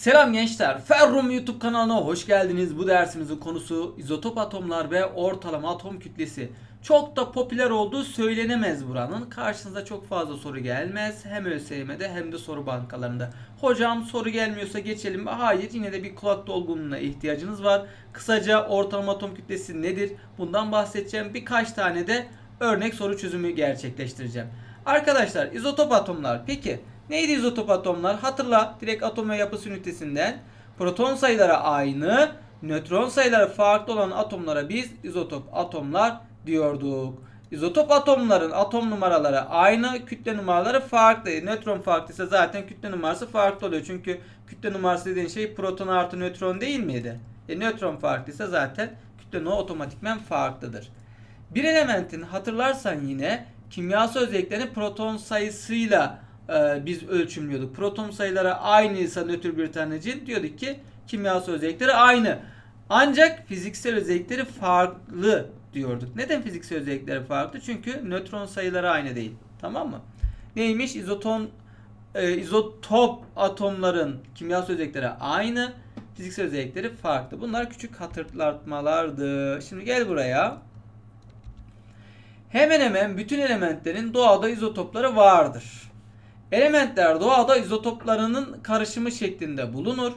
Selam gençler. Ferrum YouTube kanalına hoş geldiniz. Bu dersimizin konusu izotop atomlar ve ortalama atom kütlesi. Çok da popüler olduğu söylenemez buranın. Karşınıza çok fazla soru gelmez. Hem ÖSYM'de hem de soru bankalarında. Hocam soru gelmiyorsa geçelim. Hayır yine de bir kulak dolgunluğuna ihtiyacınız var. Kısaca ortalama atom kütlesi nedir? Bundan bahsedeceğim. Birkaç tane de örnek soru çözümü gerçekleştireceğim. Arkadaşlar izotop atomlar peki neydi izotop atomlar? Hatırla direkt atom ve yapısı ünitesinden proton sayıları aynı, nötron sayıları farklı olan atomlara biz izotop atomlar diyorduk. İzotop atomların atom numaraları aynı, kütle numaraları farklı. Nötron farklıysa zaten kütle numarası farklı oluyor. Çünkü kütle numarası dediğin şey proton artı nötron değil miydi? E nötron farklıysa zaten kütle numara otomatikmen farklıdır. Bir elementin hatırlarsan yine kimyasal özelliklerini proton sayısıyla e, biz ölçümlüyorduk. Proton sayıları aynıysa nötr bir tanecik diyorduk ki kimyasal özellikleri aynı. Ancak fiziksel özellikleri farklı diyorduk. Neden fiziksel özellikleri farklı? Çünkü nötron sayıları aynı değil. Tamam mı? Neymiş? İzoton e, izotop atomların kimyasal özellikleri aynı, fiziksel özellikleri farklı. Bunlar küçük hatırlatmalardı. Şimdi gel buraya. Hemen hemen bütün elementlerin doğada izotopları vardır. Elementler doğada izotoplarının karışımı şeklinde bulunur.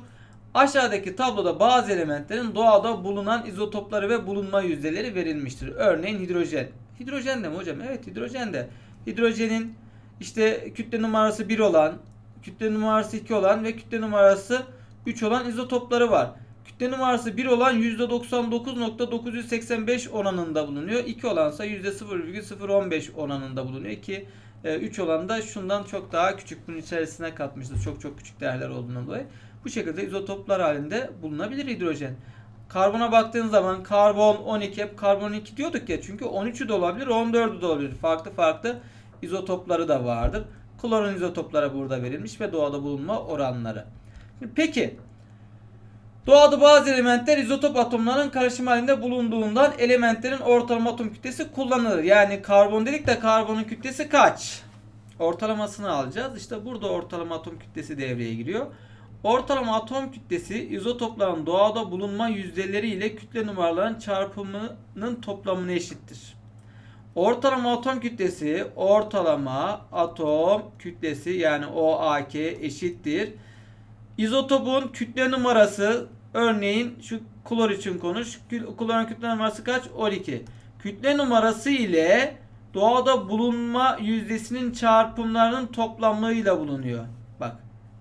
Aşağıdaki tabloda bazı elementlerin doğada bulunan izotopları ve bulunma yüzdeleri verilmiştir. Örneğin hidrojen. Hidrojen de mi hocam? Evet hidrojen de. Hidrojenin işte kütle numarası 1 olan, kütle numarası 2 olan ve kütle numarası 3 olan izotopları var. Kütle numarası 1 olan %99.985 oranında bulunuyor. 2 olansa %0,015 oranında bulunuyor ki 3 olan da şundan çok daha küçük bunun içerisine katmışız. Çok çok küçük değerler olduğundan dolayı. Bu şekilde izotoplar halinde bulunabilir hidrojen. Karbona baktığın zaman karbon 12 hep karbon 12 diyorduk ya çünkü 13'ü de olabilir 14'ü de olabilir. Farklı farklı izotopları da vardır. Klorun izotopları burada verilmiş ve doğada bulunma oranları. Peki Doğada bazı elementler izotop atomların karışım halinde bulunduğundan elementlerin ortalama atom kütlesi kullanılır. Yani karbon dedik de karbonun kütlesi kaç? Ortalamasını alacağız. İşte burada ortalama atom kütlesi devreye giriyor. Ortalama atom kütlesi izotopların doğada bulunma yüzdeleri ile kütle numaraların çarpımının toplamına eşittir. Ortalama atom kütlesi ortalama atom kütlesi yani OAK eşittir. İzotopun kütle numarası örneğin şu klor için konuş. Klorun kütle numarası kaç? 12. Kütle numarası ile doğada bulunma yüzdesinin çarpımlarının toplamıyla bulunuyor. Bak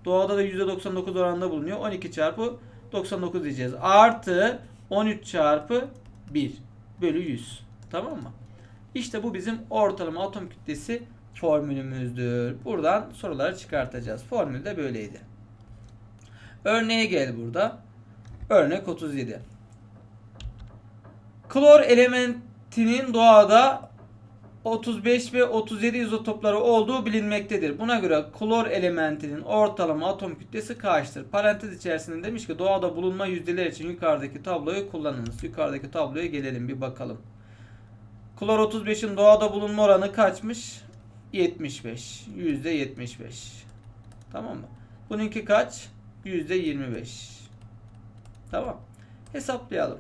doğada da %99 oranında bulunuyor. 12 çarpı 99 diyeceğiz. Artı 13 çarpı 1 bölü 100. Tamam mı? İşte bu bizim ortalama atom kütlesi formülümüzdür. Buradan soruları çıkartacağız. Formül de böyleydi. Örneğe gel burada. Örnek 37. Klor elementinin doğada 35 ve 37 izotopları olduğu bilinmektedir. Buna göre klor elementinin ortalama atom kütlesi kaçtır? Parantez içerisinde demiş ki doğada bulunma yüzdeler için yukarıdaki tabloyu kullanınız. Yukarıdaki tabloya gelelim bir bakalım. Klor 35'in doğada bulunma oranı kaçmış? 75. Yüzde 75. Tamam mı? Bununki kaç? %25. Tamam. Hesaplayalım.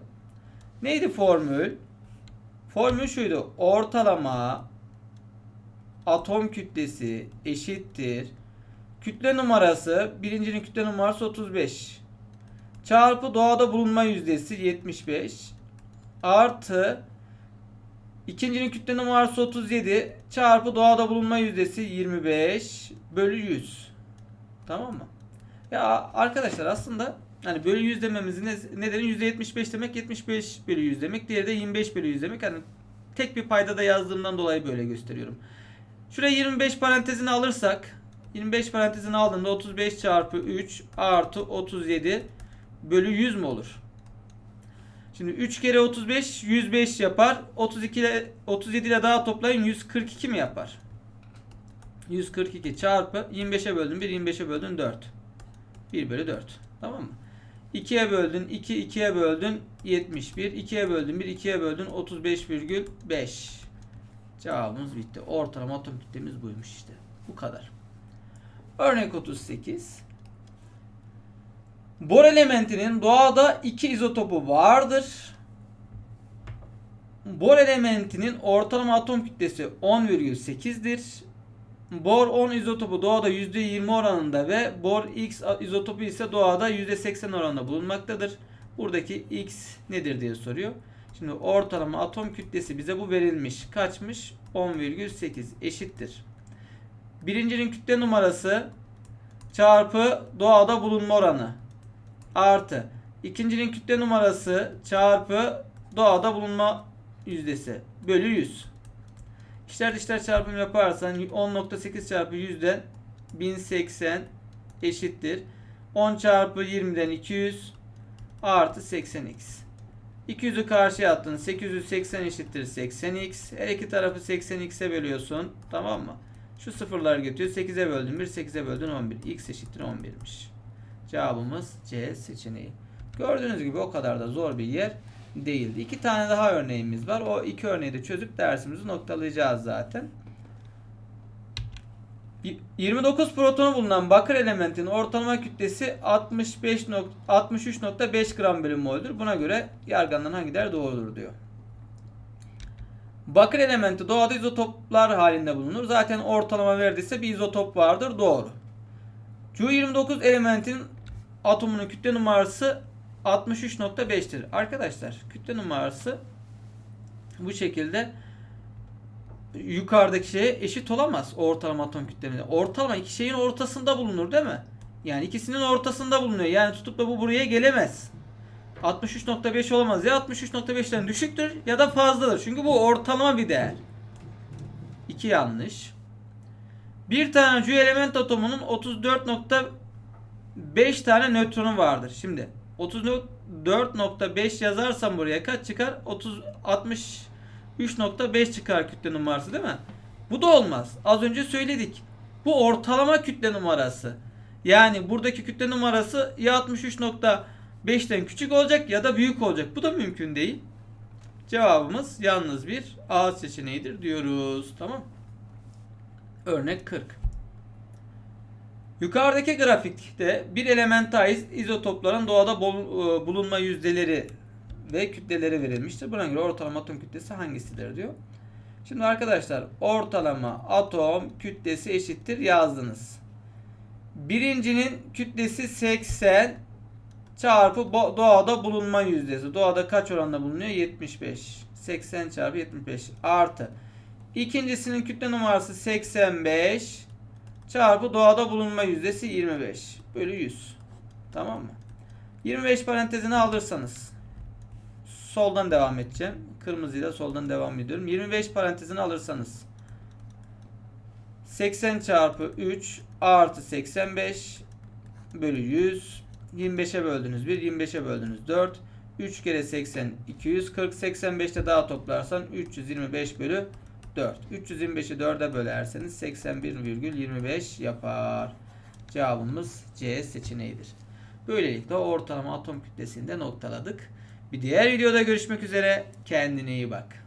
Neydi formül? Formül şuydu. Ortalama atom kütlesi eşittir. Kütle numarası birincinin kütle numarası 35. Çarpı doğada bulunma yüzdesi 75. Artı ikincinin kütle numarası 37 çarpı doğada bulunma yüzdesi 25 bölü 100. Tamam mı? Ya arkadaşlar aslında hani bölü 100 dememizin nedeni %75 demek 75 bölü 100 demek. Diğeri de 25 bölü 100 demek. Hani tek bir payda da yazdığımdan dolayı böyle gösteriyorum. Şuraya 25 parantezini alırsak 25 parantezini aldığımda 35 çarpı 3 artı 37 bölü 100 mü olur? Şimdi 3 kere 35 105 yapar. 32 ile 37 ile daha toplayın 142 mi yapar? 142 çarpı 25'e böldüm 1 25'e böldüm 4. 1 bölü 4. Tamam mı? 2'ye böldün 2 2'ye böldün 71 2'ye böldün 1 2'ye böldün 35,5 Cevabımız bitti. Ortalama atom kütlemiz buymuş işte. Bu kadar. Örnek 38 Bor elementinin doğada iki izotopu vardır. Bor elementinin ortalama atom kütlesi 10,8'dir. Bor 10 izotopu doğada %20 oranında ve bor X izotopu ise doğada %80 oranında bulunmaktadır. Buradaki X nedir diye soruyor. Şimdi ortalama atom kütlesi bize bu verilmiş. Kaçmış? 10,8 eşittir. Birincinin kütle numarası çarpı doğada bulunma oranı artı ikincinin kütle numarası çarpı doğada bulunma yüzdesi bölü 100. İşler dışlar çarpım yaparsan 10.8 çarpı 100'den 1080 eşittir. 10 çarpı 20'den 200 artı 80x. 200'ü karşıya attın. 880 eşittir 80x. Her iki tarafı 80x'e bölüyorsun. Tamam mı? Şu sıfırlar götürüyor. 8'e böldün 1, 8'e böldün 11. x eşittir 11'miş. Cevabımız C seçeneği. Gördüğünüz gibi o kadar da zor bir yer değildi. İki tane daha örneğimiz var. O iki örneği de çözüp dersimizi noktalayacağız zaten. 29 protonu bulunan bakır elementinin ortalama kütlesi 65 63.5 gram bölü mol'dür. Buna göre yargılanan hangi değer doğrudur diyor. Bakır elementi doğada izotoplar halinde bulunur. Zaten ortalama verdiyse bir izotop vardır. Doğru. Cu29 elementin atomunun kütle numarası 63.5'tir. Arkadaşlar kütle numarası bu şekilde yukarıdaki şeye eşit olamaz ortalama atom kütleleri. Ortalama iki şeyin ortasında bulunur değil mi? Yani ikisinin ortasında bulunuyor. Yani tutup da bu buraya gelemez. 63.5 olamaz. Ya 63.5'ten düşüktür ya da fazladır. Çünkü bu ortalama bir değer. İki yanlış. Bir tane Cu element atomunun 34.5 tane nötronu vardır. Şimdi 34.5 yazarsam buraya kaç çıkar? 30 63.5 çıkar kütle numarası değil mi? Bu da olmaz. Az önce söyledik. Bu ortalama kütle numarası. Yani buradaki kütle numarası ya 63.5'ten küçük olacak ya da büyük olacak. Bu da mümkün değil. Cevabımız yalnız bir A seçeneğidir diyoruz. Tamam. Örnek 40. Yukarıdaki grafikte bir elementa ait izotopların doğada e, bulunma yüzdeleri ve kütleleri verilmiştir. Buna göre ortalama atom kütlesi hangisidir diyor. Şimdi arkadaşlar ortalama atom kütlesi eşittir yazdınız. Birincinin kütlesi 80 çarpı doğada bulunma yüzdesi. Doğada kaç oranda bulunuyor? 75. 80 çarpı 75 artı. İkincisinin kütle numarası 85 çarpı doğada bulunma yüzdesi 25 bölü 100. Tamam mı? 25 parantezini alırsanız soldan devam edeceğim. Kırmızıyla soldan devam ediyorum. 25 parantezini alırsanız 80 çarpı 3 artı 85 bölü 100 25'e böldünüz 1 25'e böldünüz 4 3 kere 80 240 85'te daha toplarsan 325 bölü 4 325'i 4'e bölerseniz 81,25 yapar. Cevabımız C seçeneğidir. Böylelikle ortalama atom kütlesini de noktaladık. Bir diğer videoda görüşmek üzere. Kendine iyi bak.